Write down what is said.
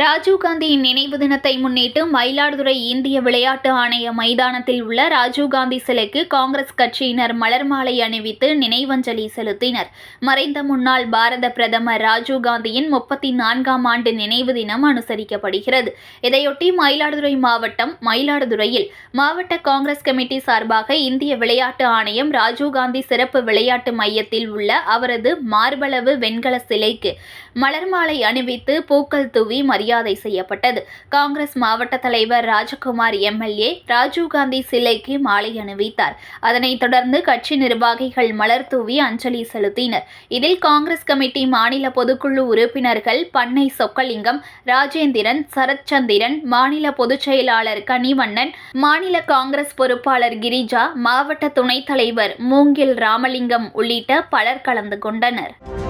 ராஜீவ்காந்தியின் நினைவு தினத்தை முன்னிட்டு மயிலாடுதுறை இந்திய விளையாட்டு ஆணைய மைதானத்தில் உள்ள ராஜீவ்காந்தி சிலைக்கு காங்கிரஸ் கட்சியினர் மலர் மாலை அணிவித்து நினைவஞ்சலி செலுத்தினர். மறைந்த முன்னாள் பாரத பிரதமர் ராஜீவ்காந்தியின் முப்பத்தி நான்காம் ஆண்டு நினைவு தினம் அனுசரிக்கப்படுகிறது. இதையொட்டி மயிலாடுதுறை மாவட்டம் மயிலாடுதுறையில் மாவட்ட காங்கிரஸ் கமிட்டி சார்பாக இந்திய விளையாட்டு ஆணையம் ராஜீவ்காந்தி சிறப்பு விளையாட்டு மையத்தில் உள்ள அவரது மார்பளவு வெண்கல சிலைக்கு மலர் மாலை அணிவித்து பூக்கள் தூவி மரியாதை செய்யப்பட்டது. காங்கிரஸ் மாவட்ட தலைவர் ராஜகுமார் எம்எல்ஏ ராஜீவ்காந்தி சிலைக்கு மாலை அணிவித்தார். அதனைத் தொடர்ந்து கட்சி நிர்வாகிகள் மலர் தூவி அஞ்சலி செலுத்தினர். இதில் காங்கிரஸ் கமிட்டி மாநில பொதுக்குழு உறுப்பினர்கள் பண்ணை சொக்கலிங்கம் ராஜேந்திரன் சரத்சந்திரன் மாநில பொதுச் செயலாளர் கனிவண்ணன் மாநில காங்கிரஸ் பொறுப்பாளர் கிரிஜா மாவட்ட துணைத் தலைவர் மூங்கில் ராமலிங்கம் உள்ளிட்ட பலர் கலந்து கொண்டனர்.